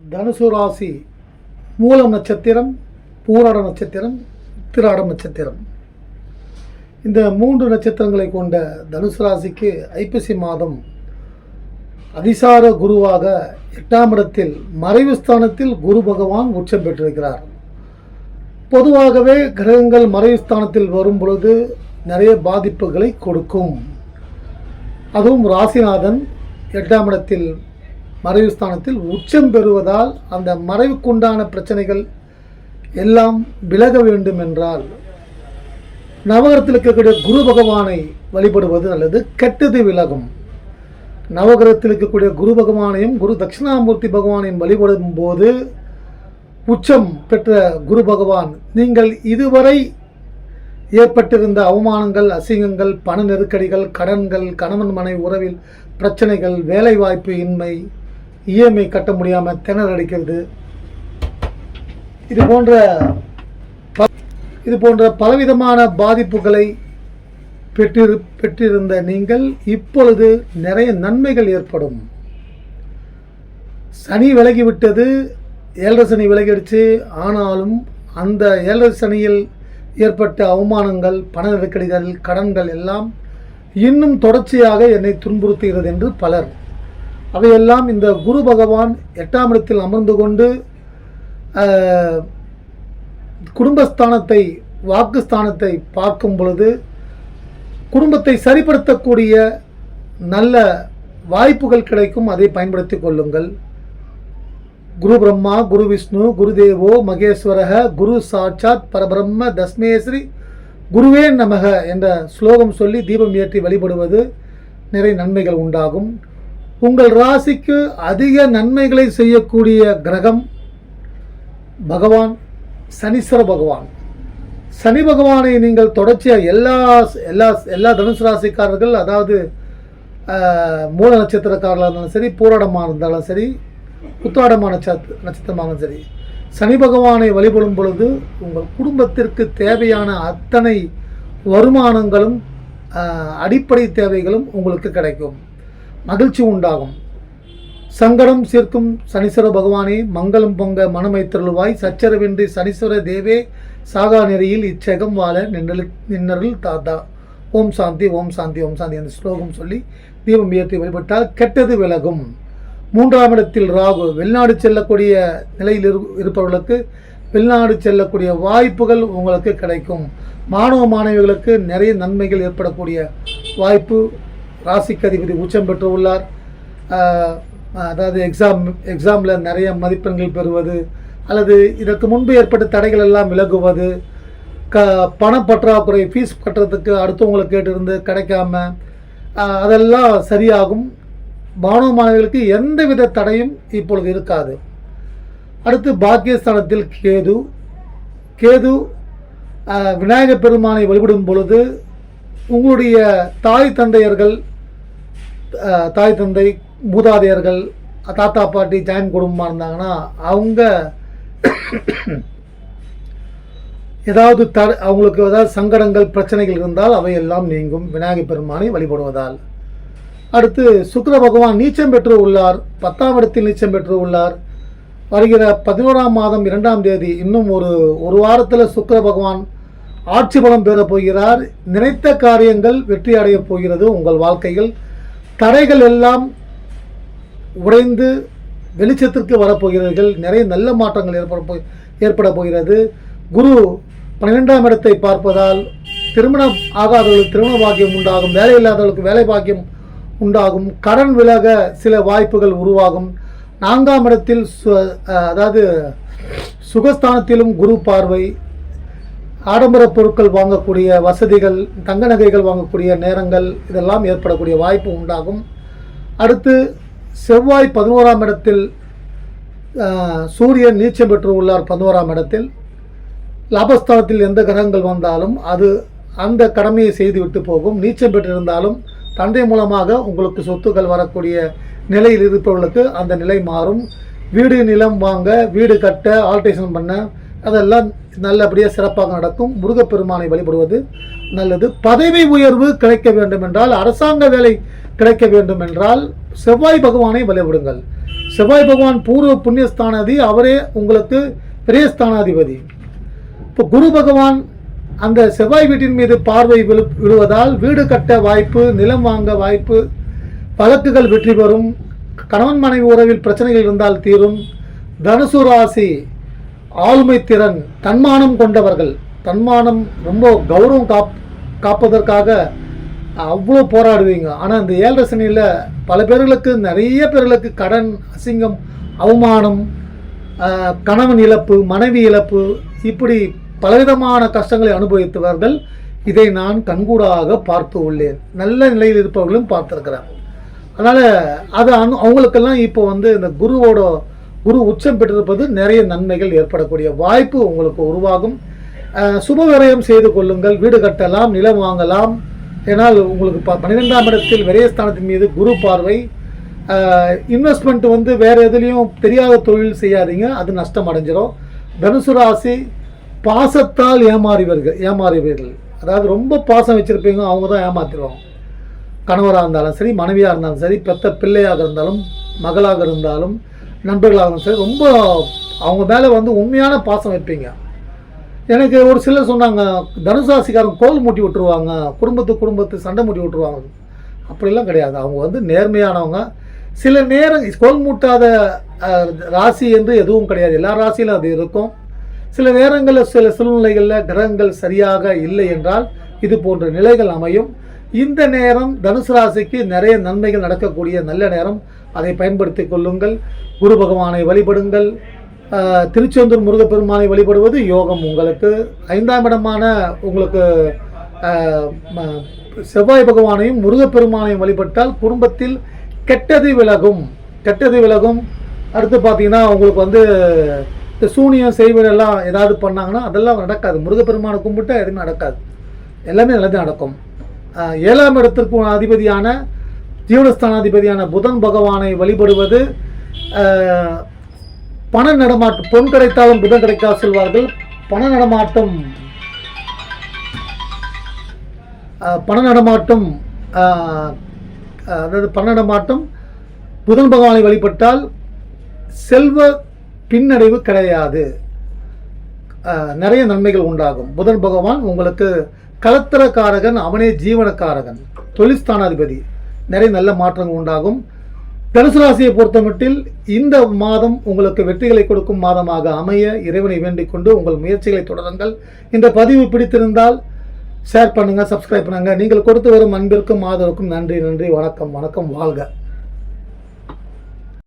தனுசு ராசி மூலம் நட்சத்திரம் பூராட நட்சத்திரம் திராடம் நட்சத்திரம். இந்த மூன்று நட்சத்திரங்களை கொண்ட தனுசு ராசிக்கு ஐப்பசி மாதம் அதிசார குருவாக எட்டாம் இடத்தில் மறைவு ஸ்தானத்தில் குரு பகவான் உச்சம் பெற்றிருக்கிறார். பொதுவாகவே கிரகங்கள் மறைவு ஸ்தானத்தில் வரும் பொழுது நிறைய பாதிப்புகளை கொடுக்கும். அதுவும் ராசிநாதன் எட்டாம் இடத்தில் மறைவு ஸ்தானத்தில் உச்சம் பெறுவதால் அந்த மறைவுக்குண்டான பிரச்சனைகள் எல்லாம் விலக வேண்டும் என்றால் நவகரத்தில் இருக்கக்கூடிய குரு பகவானை வழிபடுவது நல்லது கெட்டது விலகும். நவகிரகத்தில் இருக்கக்கூடிய குரு பகவானையும் குரு தட்சிணாமூர்த்தி பகவானையும் வழிபடும் போது உச்சம் பெற்ற குரு பகவான் நீங்கள் இதுவரை ஏற்பட்டிருந்த அவமானங்கள் அசிங்கங்கள் பண நெருக்கடிகள் கடன்கள் கணவன் மனை உறவில் பிரச்சனைகள் வேலைவாய்ப்பு இன்மை இஎம்ஐ கட்ட முடியாமல் திணறடிக்கிறது இது போன்ற இது போன்ற பலவிதமான பாதிப்புகளை பெற்றிரு பெற்றிருந்த நீங்கள் இப்பொழுது நிறைய நன்மைகள் ஏற்படும். சனி விலகிவிட்டது ஏழரை சனி விலகிடுச்சு. ஆனாலும் அந்த ஏழரை சனியில் ஏற்பட்ட அவமானங்கள் பண நெருக்கடிகள் கடன்கள் எல்லாம் இன்னும் தொடர்ச்சியாக என்னை துன்புறுத்துகிறது என்று பலர் அவையெல்லாம் இந்த குரு பகவான் எட்டாம் இடத்தில் அமர்ந்து கொண்டு குடும்பஸ்தானத்தை வாக்குஸ்தானத்தை பார்க்கும் பொழுது குடும்பத்தை சரிப்படுத்தக்கூடிய நல்ல வாய்ப்புகள் கிடைக்கும் அதை பயன்படுத்தி கொள்ளுங்கள். குரு பிரம்மா குரு விஷ்ணு குரு தேவோ மகேஸ்வரக குரு சாட்சாத் பரபிரம்ம தஸ்மேஸ்ரீ குருவே நமக என்ற ஸ்லோகம் சொல்லி தீபம் ஏற்றி வழிபடுவது நிறைய நன்மைகள் உண்டாகும். உங்கள் ராசிக்கு அதிக நன்மைகளை செய்யக்கூடிய கிரகம் பகவான் சனீஸ்வர பகவான். சனி பகவானை நீங்கள் தொடர்ச்சியாக எல்லா எல்லா எல்லா தனுசு ராசிக்காரர்கள் அதாவது மூல நட்சத்திரக்காரர்களாக இருந்தாலும் சரி பூராடமாக இருந்தாலும் சரி புத்தாடமாக நட்சத்திர நட்சத்திரமாக இருந்தாலும் சரி சனி பகவானை வழிபடும் பொழுது உங்கள் குடும்பத்திற்கு தேவையான அத்தனை வருமானங்களும் அடிப்படை தேவைகளும் உங்களுக்கு கிடைக்கும். மகிழ்ச்சி உண்டாகும். சங்கடம் சேர்க்கும் சனீஸ்வர பகவானே மங்களம் பொங்க மனமைத்தருள்வாய். சச்சரவின்றி சனீஸ்வர தேவே சாகா நெறியில் இச்சகம் வாழ நின்னல் நின்னருள் தாத்தா. ஓம் சாந்தி ஓம் சாந்தி ஓம் சாந்தி அந்த ஸ்லோகம் சொல்லி தீபம் ஏற்றி வழிபட்டால் கெட்டது விலகும். மூன்றாம் இடத்தில் ராகு வெளிநாடு செல்லக்கூடிய நிலையில் இரு- இருப்பவர்களுக்கு வெளிநாடு செல்லக்கூடிய வாய்ப்புகள் உங்களுக்கு கிடைக்கும். மாணவ மாணவிகளுக்கு நிறைய நன்மைகள் ஏற்படக்கூடிய வாய்ப்பு ராசிக்கு அதிபதி உச்சம் பெற்று உள்ளார் அதாவது எக்ஸாம் எக்ஸாமில் நிறைய மதிப்பெண்கள் பெறுவது அல்லது இதற்கு முன்பு ஏற்பட்ட தடைகள் எல்லாம் விலகுவது க பணப்பற்றாக்குறை ஃபீஸ் கட்டுறதுக்கு அடுத்தவங்களை கேட்டிருந்து கிடைக்காம அதெல்லாம் சரியாகும். மாணவ மாணவிகளுக்கு எந்தவித தடையும் இப்பொழுது இருக்காது. அடுத்து பாக்கியஸ்தானத்தில் கேது. கேது விநாயகப் பெருமானை வழிபடும் பொழுது உங்களுடைய தாய் தந்தையர்கள் தாய் தந்தை மூதாதையர்கள் தாத்தா பாட்டி ஜாயின் குடும்பமாக இருந்தாங்கன்னா அவங்க ஏதாவது த அவங்களுக்கு ஏதாவது சங்கடங்கள் பிரச்சனைகள் இருந்தால் அவையெல்லாம் நீங்கும். விநாயகப் பெருமானை வழிபடுவதால். அடுத்து சுக்ர பகவான் நீச்சம் பெற்று உள்ளார். பத்தாம் இடத்தில் நீச்சம் பெற்று உள்ளார். வருகிற பதினோராம் மாதம் இரண்டாம் தேதி இன்னும் ஒரு ஒரு வாரத்தில் சுக்கர பகவான் ஆட்சி பலம் பெறப் போகிறார். நினைத்த காரியங்கள் வெற்றி அடையப் போகிறது உங்கள் வாழ்க்கையில். தடைகள் எல்லாம் உடைந்து வெளிச்சத்திற்கு வரப்போகிறீர்கள். நிறைய நல்ல மாற்றங்கள் ஏற்பட போ ஏற்பட போகிறது. குரு பன்னிரெண்டாம் இடத்தை பார்ப்பதால் திருமணம் ஆகாதவர்களுக்கு திருமண பாக்கியம் உண்டாகும் வேலை இல்லாதவர்களுக்கு வேலை பாக்கியம் உண்டாகும் கடன் விலக சில வாய்ப்புகள் உருவாகும். நான்காம் இடத்தில் சு- அதாவது சுகஸ்தானத்திலும் குரு பார்வை ஆடம்பர பொருட்கள் வாங்கக்கூடிய வசதிகள் தங்க நகைகள் வாங்கக்கூடிய நேரங்கள் இதெல்லாம் ஏற்படக்கூடிய வாய்ப்பு உண்டாகும். அடுத்து செவ்வாய் பதினோராம் இடத்தில் சூரியன் நீச்சம் பெற்று உள்ளார் பதினோராம் இடத்தில். லாபஸ்தானத்தில் எந்த கிரகங்கள் வந்தாலும் அது அந்த கடமையை செய்துவிட்டு போகும். நீச்சம் பெற்றிருந்தாலும் தந்தை மூலமாக உங்களுக்கு சொத்துக்கள் வரக்கூடிய நிலையில் இருப்பவர்களுக்கு அந்த நிலை மாறும். வீடு நிலம் வாங்க வீடு கட்ட ஆல்ட்ரேஷன் பண்ண அதெல்லாம் நல்லபடியாக சிறப்பாக நடக்கும். முருகப்பெருமானை வழிபடுவது நல்லது. பதவி உயர்வு கிடைக்க வேண்டும் என்றால் அரசாங்க வேலை கிடைக்க வேண்டும் என்றால் செவ்வாய் பகவானை வழிபடுங்கள். செவ்வாய் பகவான் பூர்வ புண்ணியஸ்தானாதி அவரே உங்களுக்கு பெரிய ஸ்தானாதிபதி. இப்போ குரு பகவான் அந்த செவ்வாய் வீட்டின் மீது பார்வை விழு விழுவதால் வீடு கட்ட வாய்ப்பு நிலம் வாங்க வாய்ப்பு வழக்குகள் வெற்றி பெறும் கணவன் மனைவி உறவில் பிரச்சனைகள் இருந்தால் தீரும் தனுசு ராசி ஆளுமை திறன் தன்மானம் கொண்டவர்கள். தன்மானம் ரொம்ப கௌரவம் காப் காப்பதற்காக அவ்வளோ போராடுவீங்க. ஆனால் இந்த ஏழரை சனியில் பல பேர்களுக்கு நிறைய பேர்களுக்கு கடன் அசிங்கம் அவமானம் கணவன் இழப்பு மனைவி இழப்பு இப்படி பலவிதமான கஷ்டங்களை அனுபவித்தவர்கள் இதை நான் கண்கூடாக பார்த்து உள்ளேன். நல்ல நிலையில் இருப்பவர்களும் பார்த்துருக்கிறேன். அதனால் அது அனு அவங்களுக்கெல்லாம் இப்போ வந்து இந்த குருவோட குரு உச்சம் பெற்றிருப்பது நிறைய நன்மைகள் ஏற்படக்கூடிய வாய்ப்பு உங்களுக்கு உருவாகும். அஹ், சுப செய்து கொள்ளுங்கள். வீடு கட்டலாம் நிலம் வாங்கலாம். ஏன்னால் உங்களுக்கு ப பன்னிரெண்டாம் இடத்தில் விரயஸ்தானத்தின் மீது குரு பார்வை. இன்வெஸ்ட்மெண்ட் வந்து வேறு எதுலேயும் தெரியாத தொழில் செய்யாதீங்க. அது நஷ்டம் அடைஞ்சிரும். தனுசு ராசி பாசத்தால் ஏமாறிவர்கள் ஏமாறியவர்கள். அதாவது ரொம்ப பாசம் வச்சுருப்பீங்க அவங்க தான் ஏமாத்திடுவாங்க கணவராக இருந்தாலும் சரி மனைவியாக இருந்தாலும் சரி பெத்த பிள்ளையாக இருந்தாலும் மகளாக இருந்தாலும் நண்பர்களாகவும் சரி ரொம்ப அவங்க மேலே வந்து உண்மையான பாசம் வைப்பீங்க. எனக்கு ஒரு சிலர் சொன்னாங்க தனுசாசிக்காரன் கோல் மூட்டி விட்டுருவாங்க குடும்பத்து குடும்பத்து சண்டை மூட்டி விட்டுருவாங்க. அப்படிலாம் கிடையாது. அவங்க வந்து நேர்மையானவங்க. சில நேரம் கோல் மூட்டாத ராசி என்று எதுவும் கிடையாது. எல்லா ராசியிலும் அது இருக்கும். சில நேரங்களில் சில சூழ்நிலைகளில் கிரகங்கள் சரியாக இல்லை என்றால் இது போன்ற நிலைகள் அமையும். இந்த நேரம் தனுசு ராசிக்கு நிறைய நன்மைகள் நடக்கக்கூடிய நல்ல நேரம். அதை பயன்படுத்தி கொள்ளுங்கள். குரு பகவானை வழிபடுங்கள். திருச்செந்தூர் முருகப்பெருமானை வழிபடுவது யோகம் உங்களுக்கு. ஐந்தாம் இடமான உங்களுக்கு செவ்வாய் பகவானையும் முருகப்பெருமானையும் வழிபட்டால் குடும்பத்தில் கெட்டது விலகும். கெட்டது விலகும். அடுத்து பார்த்தீங்கன்னா உங்களுக்கு வந்து இந்த சூனியம் செய்வதெல்லாம் ஏதாவது பண்ணாங்கன்னா அதெல்லாம் நடக்காது. முருகப்பெருமானை கும்பிட்டா எதுவுமே நடக்காது. எல்லாமே நல்லது நடக்கும். ஏழாம் இடத்திற்கு அதிபதியான ஜீவனஸ்தானாதிபதியான புதன் பகவானை வழிபடுவது ஆஹ், பண நடமாட்டம் பொன் கிடைத்தாலும் புதன் கிடைக்காது சொல்வார்கள். பண நடமாட்டம் ஆஹ், பண நடமாட்டம் ஆஹ், அதாவது பண நடமாட்டம் புதன் பகவானை வழிபட்டால் செல்வ பின்னடைவு கிடையாது. ஆஹ், நிறைய நன்மைகள் உண்டாகும். புதன் பகவான் உங்களுக்கு கலத்திரக்காரகன் அவனே ஜீவனக்காரகன். தொழிற்ஸ்தானாதிபதி. நிறைய நல்ல மாற்றங்கள் உண்டாகும். தனுசு ராசியை பொறுத்தமட்டில் இந்த மாதம் உங்களுக்கு வெற்றிகளை கொடுக்கும் மாதமாக அமைய இறைவனை வேண்டிக் கொண்டு உங்கள் முயற்சிகளை தொடருங்கள். இந்த பதிவு பிடித்திருந்தால் ஷேர் பண்ணுங்கள் சப்ஸ்கிரைப் பண்ணுங்கள் நீங்கள் கொடுத்து வரும் அன்பிற்கும் ஆதரவுக்கும் நன்றி நன்றி வணக்கம் வணக்கம் வாழ்க.